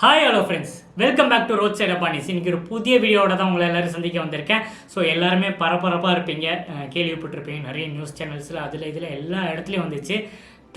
Hi hello friends welcome back to road side அப்பானிஸ் இன்னைக்கு ஒரு புதிய வீடியோட தான் உங்களை எல்லாரும் சந்திக்க வந்திருக்கேன். ஸோ எல்லாருமே பரபரப்பாக இருப்பீங்க. கேள்விப்பட்டிருப்பீங்க. நிறைய நியூஸ் சேனல்ஸில் அதில் இதில் எல்லா இடத்துலையும் வந்துச்சு.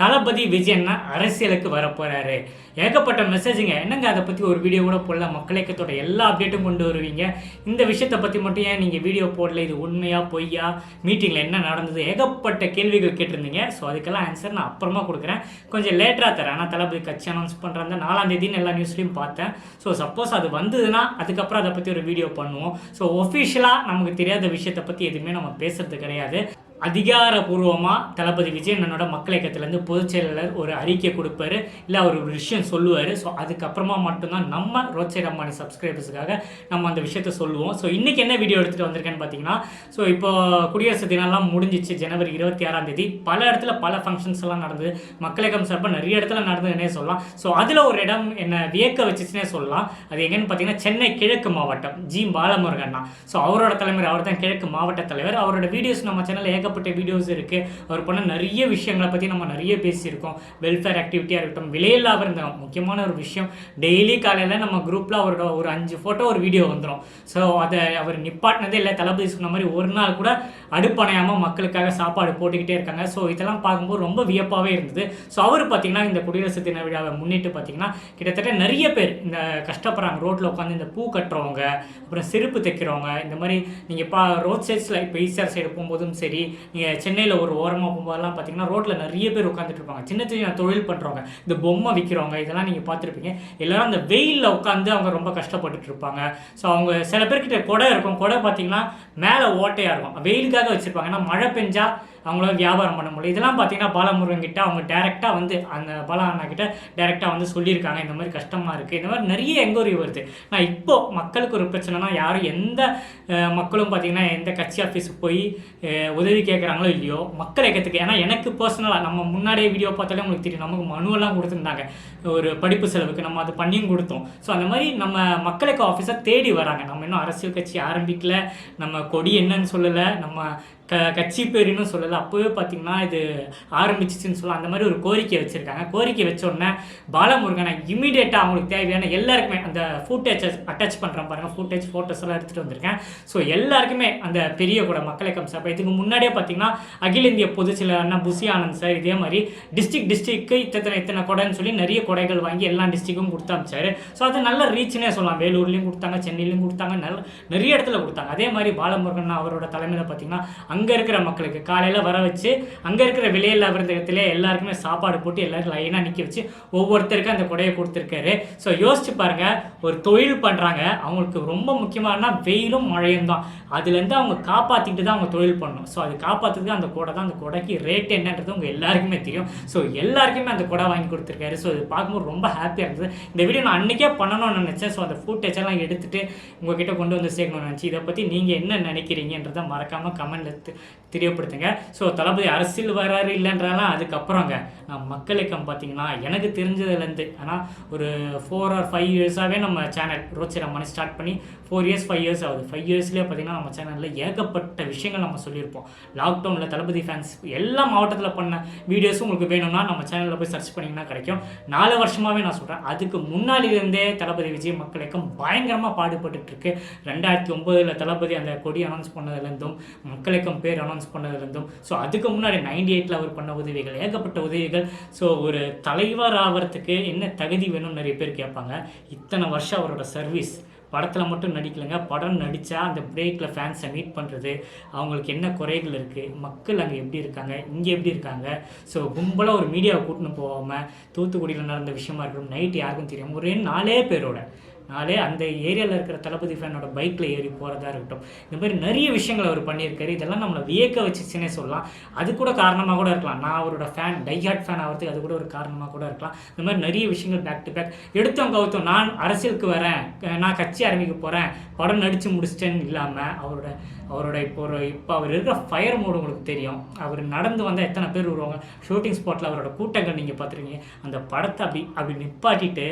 தளபதி விஜயன்னா அரசியலுக்கு வரப்போகிறாரு ஏகப்பட்ட மெசேஜுங்க என்னங்க அதை பற்றி ஒரு வீடியோ கூட போடல? மக்களுக்கத்தோட எல்லா அப்டேட்டும் கொண்டு வருவீங்க. இந்த விஷயத்தை பற்றி மட்டும் ஏன் நீங்கள் வீடியோ போடல? இது உண்மையா பொய்யா? மீட்டிங்கில் என்ன நடந்தது? ஏகப்பட்ட கேள்விகள் கேட்டிருந்தீங்க. ஸோ அதுக்கெல்லாம் ஆன்சர் நான் அப்புறமா கொடுக்குறேன். கொஞ்சம் லேட்டாக தரேன். ஆனால் தளபதி கட்சி அனௌன்ஸ் பண்ணுறாங்க நாலாம் தேதினு எல்லா நியூஸ்லையும் பார்த்தேன். ஸோ சப்போஸ் அது வந்ததுன்னா அதுக்கப்புறம் அதை பற்றி ஒரு வீடியோ பண்ணுவோம். ஸோ ஒஃபிஷியலாக நமக்கு தெரியாத விஷயத்தை பற்றி எதுவுமே நம்ம பேசுறது கிடையாது. அதிகாரபூர்வமாக தளபதி விஜய் என்னோட மக்கள் இயக்கத்துலேருந்து பொதுச் செயலாளர் ஒரு அறிக்கை கொடுப்பாரு. இல்லை அவர் ஒரு விஷயம் சொல்லுவார். ஸோ அதுக்கப்புறமா மட்டும்தான் நம்ம ரோட் அம்மானி சப்ஸ்கிரைபர்ஸுக்காக நம்ம அந்த விஷயத்த சொல்லுவோம். ஸோ இன்றைக்கி என்ன வீடியோ எடுத்துகிட்டு வந்திருக்கேன்னு பார்த்தீங்கன்னா ஸோ இப்போ குடியரசு தினம்லாம் முடிஞ்சிச்சு ஜனவரி இருபத்தி ஆறாம் தேதி. பல இடத்துல பல ஃபங்க்ஷன்ஸ் எல்லாம் நடந்தது. மக்கள் இயக்கம் சார்பாக நிறைய இடத்துல நடந்ததுன்னே சொல்லலாம். ஸோ அதில் ஒரு இடம் என்னை வியக்க வச்சுச்சுன்னே சொல்லலாம். அது எங்கன்னு பார்த்தீங்கன்னா சென்னை கிழக்கு மாவட்டம் ஜி. பாலமுருகன் ஸோ அவரோட தலைவர் அவர் தான் கிழக்கு மாவட்ட தலைவர். அவரோட வீடியோஸ் நம்ம சேனலில் ஏகப்பட்ட வீடியோஸ் இருக்குது அவர் பண்ண நிறைய விஷயங்களை பற்றி நம்ம நிறைய பேசியிருக்கோம். வெல்ஃபேர் ஆக்டிவிட்டியாக இருக்கட்டும் விலையில்லாத இருந்த முக்கியமான ஒரு விஷயம் டெய்லி காலையில் நம்ம குரூப்பில் அவரோட ஒரு அஞ்சு ஃபோட்டோ ஒரு வீடியோ வந்துடும் ஸோ அதை அவர் நிப்பாட்டினதே இல்லை. தளபதி சொன்ன மாதிரி ஒரு நாள் கூட அடுப்பணையாமல் மக்களுக்காக சாப்பாடு போட்டுக்கிட்டே இருக்காங்க. ஸோ இதெல்லாம் பார்க்கும்போது ரொம்ப வியப்பாகவே இருந்தது. ஸோ அவர் பார்த்தீங்கன்னா இந்த குடியரசு தின விழாவை முன்னிட்டு பார்த்தீங்கன்னா கிட்டத்தட்ட நிறைய பேர் இந்த கஷ்டப்படுறாங்க. ரோட்டில் உட்காந்து இந்த பூ கட்டுறவங்க அப்புறம் செருப்பு தைக்கிறவங்க இந்த மாதிரி நீங்கள் பா ரோட் சைட்ஸில் இப்போ ஈசிஆர் சைடு போகும்போதும் சரி நீங்கள் சென்னையில் ஒரு ஓரமாக போகும்போதெல்லாம் பார்த்தீங்கன்னா ரோட்டில் நிறைய பேர் உட்காந்துட்டு இருப்பாங்க சின்ன சின்ன தொழில் பண்ணுறவங்க இந்த பொம்மை விற்கிறவங்க இதெல்லாம் நீங்கள் பார்த்துருப்பீங்க எல்லாரும் அந்த வெயிலில் உட்காந்து அவங்க ரொம்ப கஷ்டப்பட்டுட்டு இருப்பாங்க ஸோ அவங்க சில பேர்கிட்ட கொடை இருக்கும். கொடை பார்த்தீங்கன்னா மேலே ஓட்டையாக இருக்கும். வெயிலுக்காக வச்சுருப்பாங்க. ஏன்னா மழை பெஞ்சா அவங்களால வியாபாரம் பண்ண முடியல. இதெல்லாம் பார்த்தீங்கன்னா பாலமுருகன் கிட்ட அவங்க டேரெக்டாக வந்து அந்த பாலா அண்ணா கிட்ட டேரெக்டாக வந்து சொல்லியிருக்காங்க. இந்த மாதிரி கஷ்டமாக இருக்குது இந்த மாதிரி நிறைய எங்கோரி வருது. நான் இப்போது மக்களுக்கு ஒரு பிரச்சனைனா யாரும் எந்த மக்களும் பார்த்தீங்கன்னா எந்த கட்சி ஆஃபீஸுக்கு போய் உதவி கேட்குறாங்களோ இல்லையோ மக்கள் இயக்கத்துக்கு ஏன்னா எனக்கு பர்சனலாக நம்ம முன்னாடியே வீடியோ பார்த்தாலே உங்களுக்கு தெரியும். நமக்கு மனுவெல்லாம் கொடுத்துருந்தாங்க. ஒரு படிப்பு செலவுக்கு நம்ம அது பண்ணியும் கொடுத்தோம். ஸோ அந்த மாதிரி நம்ம மக்களுக்கு ஆஃபீஸை தேடி வராங்க. நம்ம இன்னும் அரசியல் கட்சி ஆரம்பிக்கல. நம்ம கொடி என்னன்னு சொல்லலை. நம்ம க கட்சி பேருன்னு சொல்லலை. அப்போவே பார்த்தீங்கன்னா இது ஆரம்பிச்சிச்சுன்னு சொல்லலாம். அந்த மாதிரி ஒரு கோரிக்கை வச்சுருக்காங்க. கோரிக்கை வச்சோடனே பாலமுருகனை இமீடியட்டாக அவங்களுக்கு தேவையான எல்லாருக்குமே அந்த ஃபுட்டேஜ் அட்டாச் பண்ணுறேன் பாருங்கள் ஃபுட்டேஜ் ஃபோட்டோஸ் எல்லாம் எடுத்துகிட்டு வந்திருக்கேன். ஸோ எல்லாருக்குமே அந்த பெரிய கூட மக்கள் இயக்கம் சார் இதுக்கு முன்னாடியே பார்த்தீங்கன்னா அகில இந்திய பொதுச் செயலாளர்னா புசி ஆனந்த் சார் இதே மாதிரி டிஸ்ட்ரிக்ட் டிஸ்ட்ரிக்கு இத்தனை இத்தனை கொடைன்னு சொல்லி நிறைய கொடைகள் வாங்கி எல்லா டிஸ்ட்ரிக்கும் கொடுத்து அமிச்சாரு ஸோ அது நல்ல ரீச்னே சொல்லலாம். வேலூர்லேயும் கொடுத்தாங்க சென்னையிலையும் கொடுத்தாங்க நல்ல நிறைய இடத்துல கொடுத்தாங்க. அதே மாதிரி பாலமுருகன் அவரோட தலைமையில் பார்த்தீங்கன்னா அங்கே இருக்கிற மக்களுக்கு காலையில் வர வச்சு அங்கே இருக்கிற விலையில்லா விருந்தகத்திலே எல்லாருக்குமே சாப்பாடு போட்டு எல்லாரும் லைனாக நிற்க வச்சு ஒவ்வொருத்தருக்கும் அந்த கொடையை கொடுத்துருக்காரு. ஸோ யோசிச்சு பாருங்க ஒரு தொழில் பண்ணுறாங்க அவங்களுக்கு ரொம்ப முக்கியமானா வெயிலும் மழையும் தான். அதுலேருந்து அவங்க காப்பாற்றிட்டு தான் அவங்க தொழில் பண்ணணும். ஸோ அது காப்பாற்றுறதுக்கு அந்த கொடை தான். அந்த கொடைக்கு ரேட் என்னன்றது உங்கள் எல்லாருக்குமே தெரியும். ஸோ எல்லாருக்குமே அந்த கொடை வாங்கி கொடுத்துருக்காரு. ஸோ இது பார்க்கும்போது ரொம்ப ஹாப்பியாக இருந்தது. இந்த வீடியோ நான் அன்றைக்கே பண்ணணும்னு நினச்சேன். ஸோ அந்த ஃபுட்டேஜ் எல்லாம் எடுத்துகிட்டு உங்ககிட்ட கொண்டு வந்து சேர்க்கணும்னு நினச்சி இதை பற்றி நீங்கள் என்ன நினைக்கிறீங்கன்றதை மறக்காமல் கமெண்ட்டில் தெரியப்படுத்துங்க. ஸோ தளபதி அரசியல் வராரு இல்லைன்றாலும் அதுக்கப்புறங்க மக்கள் இயக்கம் பார்த்தீங்கன்னா எனக்கு தெரிஞ்சதுலேருந்து ஆனால் ஒரு ஃபோர் ஆர் ஃபைவ் இயர்ஸாகவே நம்ம சேனல் ரோச்சிர மணி ஸ்டார்ட் பண்ணி ஃபோர் இயர்ஸ் ஃபைவ் இயர்ஸ் ஆகுது. ஃபைவ் இயர்ஸ்லேயே பார்த்தீங்கன்னா நம்ம சேனலில் ஏகப்பட்ட விஷயங்கள் நம்ம சொல்லியிருப்போம். லாக்டவுனில் தளபதி ஃபேன்ஸ் எல்லா மாவட்டத்தில் பண்ண வீடியோஸும் உங்களுக்கு வேணும்னா நம்ம சேனலில் போய் சர்ச் பண்ணிங்கன்னா கிடைக்கும். நாலு வருஷமாகவே நான் சொல்கிறேன் அதுக்கு முன்னாடியிலேருந்தே தளபதி விஜய் மக்கள் இயக்கம் பயங்கரமாக பாடுபட்டுருக்கு ரெண்டாயிரத்தி ஒம்பதில் தளபதி அந்த கொடி அனௌன்ஸ் பண்ணதுலேருந்தும் மக்கள் இயக்கம் பேர் அனௌன்ஸ் பண்ணதுலேருந்தும் ஸோ அதுக்கு முன்னாடி நைன்டி எயிட்டில் அவர் பண்ண உதவிகள் ஏகப்பட்ட உதவிகள் ஸோ ஒரு தலைவர் ஆகிறதுக்கு என்ன தகுதி வேணும்னு நிறைய பேர் கேட்பாங்க. இத்தனை வருஷம் அவரோட சர்வீஸ் படத்தில் மட்டும் நடிக்கலைங்க படம் நடித்தா அந்த பிரேக்கில் ஃபேன்ஸை மீட் பண்ணுறது அவங்களுக்கு என்ன குறைகள் இருக்குது மக்கள் அங்கே எப்படி இருக்காங்க இங்கே எப்படி இருக்காங்க ஸோ கும்பலாக ஒரு மீடியாவை கூட்டின்னு போகாமல் தூத்துக்குடியில் நடந்த விஷயமா இருக்கட்டும் நைட் யாருக்கும் தெரியும் ஒரே நாலே பேரோட நாளே அந்த ஏரியாவில் இருக்கிற தளபதி ஃபேனோட பைக்கில் ஏறி போகிறதா இருக்கட்டும். இந்த மாதிரி நிறைய விஷயங்கள் அவர் பண்ணியிருக்காரு. இதெல்லாம் நம்மளை வியக்க வச்சுச்சுன்னே சொல்லலாம். அது கூட காரணமாக கூட இருக்கலாம். நான் அவரோட ஃபேன் டைஹார்ட் ஃபேன் ஆகிறதுக்கு அது கூட ஒரு காரணமாக கூட இருக்கலாம். இந்த மாதிரி நிறைய விஷயங்கள் பேக் டு பேக் எடுத்தோம் கவுத்தோம். நான் அரசியலுக்கு வரேன். நான் கட்சி ஆரம்பிக்க போகிறேன் படம் நடித்து முடிச்சிட்டேன்னு இல்லாமல் அவரோட அவரோட இப்போ ஒரு இப்போ அவர் இருக்கிற ஃபயர் மோடு உங்களுக்கு தெரியும். அவர் நடந்து வந்தால் எத்தனை பேர் வருவாங்க? ஷூட்டிங் ஸ்பாட்டில் அவரோட கூட்டங்கள் நீங்கள் பார்த்துருக்கீங்க. அந்த படத்தை அப்படி அப்படி நிப்பாட்டிட்டு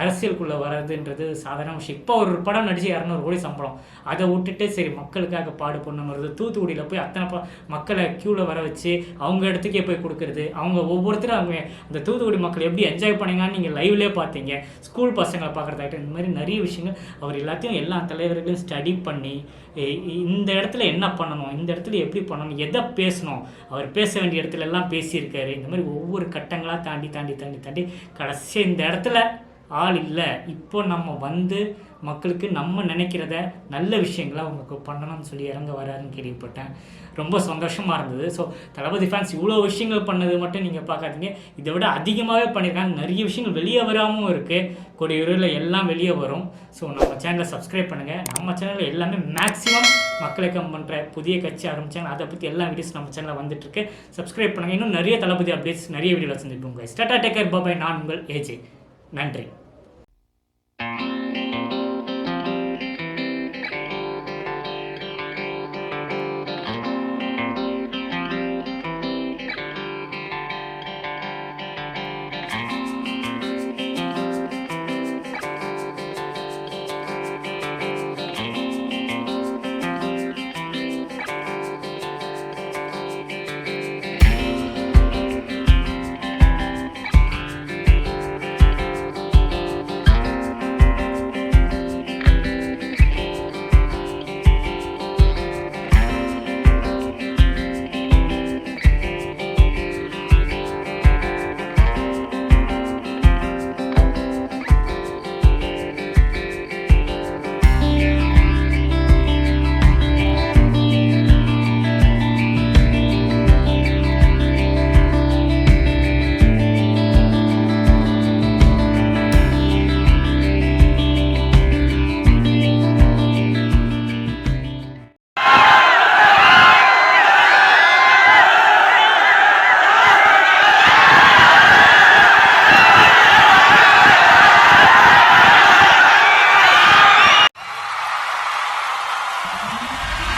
அரசியலுக்குள்ளே வர்றதுன்றது சாதாரண விஷயம். இப்போ ஒரு படம் நடிச்சு இரநூறு கோடி சம்பளம். அதை விட்டுட்டு சரி மக்களுக்காக பாடுபடணும் வருது தூத்துக்குடியில் போய் அத்தனை ப மக்களை க்யூவில் வர வச்சு அவங்க இடத்துக்கே போய் கொடுக்குறது. அவங்க ஒவ்வொருத்தரும் அவங்க அந்த தூத்துக்குடி மக்கள் எப்படி என்ஜாய் பண்ணீங்கன்னு நீங்கள் லைவ்லேயே பார்த்தீங்க. ஸ்கூல் பசங்களை பார்க்குறதாகட்டும் இந்த மாதிரி நிறைய விஷயங்கள். அவர் எல்லாத்தையும் எல்லா தலைவர்களையும் ஸ்டடி பண்ணி இந்த இடத்துல என்ன பண்ணணும்? இந்த இடத்துல எப்படி பண்ணணும்? எதை பேசணும்? அவர் பேச வேண்டிய இடத்துல எல்லாம் பேசியிருக்காரு. இந்த மாதிரி ஒவ்வொரு கட்டங்களாக தாண்டி தாண்டி தாண்டி தாண்டி கடைசி இந்த இடத்துல ஆள் இல்லை. இப்போ நம்ம வந்து மக்களுக்கு நம்ம நினைக்கிறத நல்ல விஷயங்களை அவங்களுக்கு பண்ணணும்னு சொல்லி இறங்க வராருன்னு கேள்விப்பட்டேன். ரொம்ப சந்தோஷமாக இருந்தது. ஸோ தளபதி ஃபேன்ஸ் இவ்வளோ விஷயங்கள் பண்ணது மட்டும் நீங்கள் பார்க்காதீங்க. இதை விட அதிகமாகவே பண்ணியிருக்காங்க நிறைய விஷயங்கள் வெளியே வராமல் இருக்குது கொடியூரில் எல்லாம் வெளியே வரும். ஸோ நம்ம சேனலை சப்ஸ்கிரைப் பண்ணுங்கள் நம்ம சேனலில் எல்லாமே மேக்ஸிமம் மக்களை கம் பண்ணுற புதிய கட்சி ஆரம்பித்தாங்க அதை பற்றி எல்லா வீடியோஸ் நம்ம சேனலில் வந்துட்டுருக்கு. சப்ஸ்கிரைப் பண்ணுங்கள் இன்னும் நிறைய தளபதி அப்டேட்ஸ் நிறைய வீடியோவில் சந்திப்போம் ஸ்டாட்டா டேக்கர் பாபாய் நான் உங்கள் ஏஜே நன்றி. Bye.